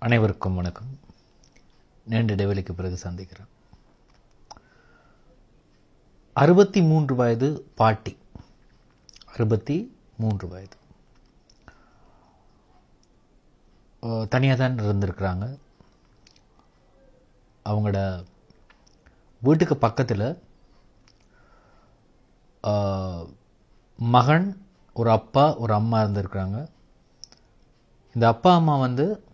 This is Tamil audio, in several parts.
அனைவருக்கும் வணக்கம். நீண்ட இடைவெளிக்கு பிறகு சந்திக்கிறேன். அறுபத்தி மூன்று வயது பாட்டி. அறுபத்தி மூன்று வயது. தனியாக தான் இருந்திருக்கிறாங்க. அவங்களோட வீட்டுக்கு பக்கத்தில் மகன் ஒரு அப்பா ஒரு அம்மா இருந்திருக்கிறாங்க. இந்த அப்பா அம்மா வந்து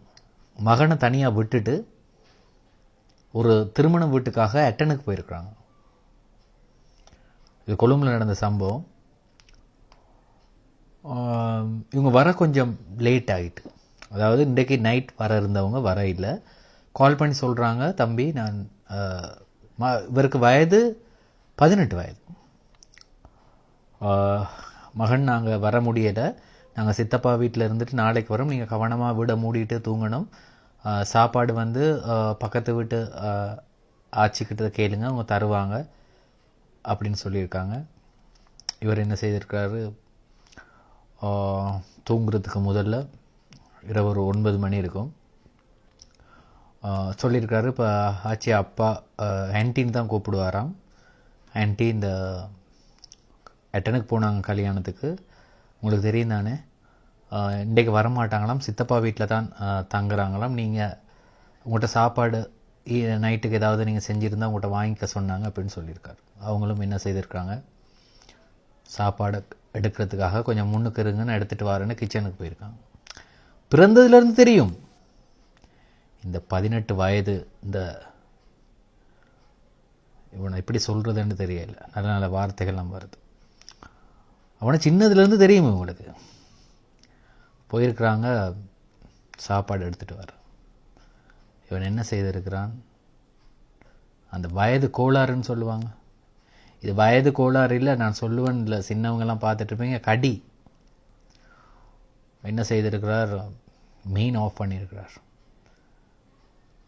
மகனை தனியாக விட்டுட்டு ஒரு திருமண வீட்டுக்காக அட்டனுக்கு போயிருக்கிறாங்க. இது கொழும்பில் நடந்த சம்பவம். இவங்க வர கொஞ்சம் லேட் ஆகிட்டு அதாவது இன்றைக்கு நைட் வர இருந்தவங்க வர இல்லை. கால் பண்ணி சொல்கிறாங்க தம்பி நான் ம- இவருக்கு வயது பதினெட்டு வயது. மகன் நாங்கள் வர முடியலை. நாங்கள் சித்தப்பா வீட்டில் இருந்துட்டு நாளைக்கு வரோம். நீங்கள் கவனமாக வீடை மூடிட்டு தூங்கணும். சாப்பாடு வந்து பக்கத்து வீட்டு ஆச்சிக்கிட்ட கேளுங்க. அவங்க தருவாங்க அப்படின்னு சொல்லியிருக்காங்க. இவர் என்ன செய்திருக்காரு? தூங்குறதுக்கு முதல்ல இரவு ஒரு ஒன்பது மணி இருக்கும். சொல்லியிருக்காரு இப்போ ஆச்சி அப்பா ஆன்டின்னு தான் கூப்பிடுவாராம். ஆன்டி இந்த அட்டனுக்கு போனாங்க கல்யாணத்துக்கு. உங்களுக்கு தெரியும் தானே? இன்றைக்கு வரமாட்டாங்களாம். சித்தப்பா வீட்டில் தான் தங்குறாங்களாம். நீங்கள் உங்கள்கிட்ட சாப்பாடு நைட்டுக்கு ஏதாவது நீங்கள் செஞ்சுருந்தா உங்கள்கிட்ட வாங்கிக்க சொன்னாங்க அப்படின்னு சொல்லியிருக்காரு. அவங்களும் என்ன செய்திருக்காங்க சாப்பாடு எடுக்கிறதுக்காக கொஞ்சம் முன்னுக்கு இருங்கன்னு எடுத்துகிட்டு வரேன்னு கிச்சனுக்கு போயிருக்காங்க. பிறந்ததுலேருந்து தெரியும். இந்த பதினெட்டு வயது இந்த இவனை எப்படி சொல்கிறதுன்னு தெரியல. நல்ல நல்ல வார்த்தைகள்லாம் வருது. அவனை சின்னதுலேருந்து தெரியும் இவங்களுக்கு. போயிருக்கிறாங்க சாப்பாடு எடுத்துகிட்டு வர இவன் என்ன செய்திருக்கிறான்? அந்த வயது கோளாறுன்னு சொல்லுவாங்க. இது வயது கோளாறு இல்லை நான் சொல்லுவேன் இல்லை சின்னவங்கெல்லாம் பார்த்துட்ருப்பீங்க கடி. என்ன செய்திருக்கிறார்? மெயின் ஆஃப் பண்ணியிருக்கிறார்.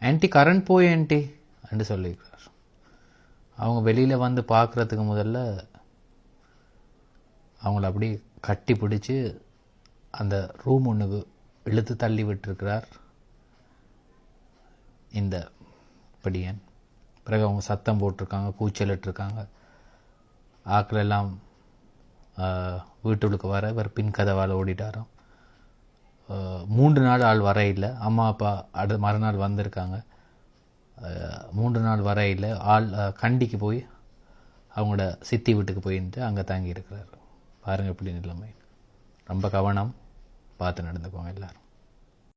ஆன்டி கரண்ட் போய் ஆன்ட்டி என்று சொல்லியிருக்கிறார். அவங்க வெளியில் வந்து பார்க்குறதுக்கு முதல்ல அவங்கள அப்படியே கட்டி பிடிச்சி அந்த ரூம் ஒன்று இழுத்து தள்ளி விட்டுருக்கிறார் இந்த படியன். பிறகு அவங்க சத்தம் போட்டிருக்காங்க கூச்சலிட்டுருக்காங்க. ஆக்கள் எல்லாம் வீட்டுக்கு வர இவர் பின் கதவால் ஓடிட்டாராம். மூன்று நாள் ஆள் வர இல்லை. அம்மா அப்பா அடு மறுநாள் வந்திருக்காங்க. மூன்று நாள் வர இல்லை. ஆள் கண்டிக்கு போய் அவங்களோட சித்தி வீட்டுக்கு போயின்ட்டு அங்கே தங்கி இருக்கிறார் பாருங்கள் எப்படி நிலைமை. ரொம்ப கவனம் பார்த்து நடந்துக்கோங்க எல்லாரும்.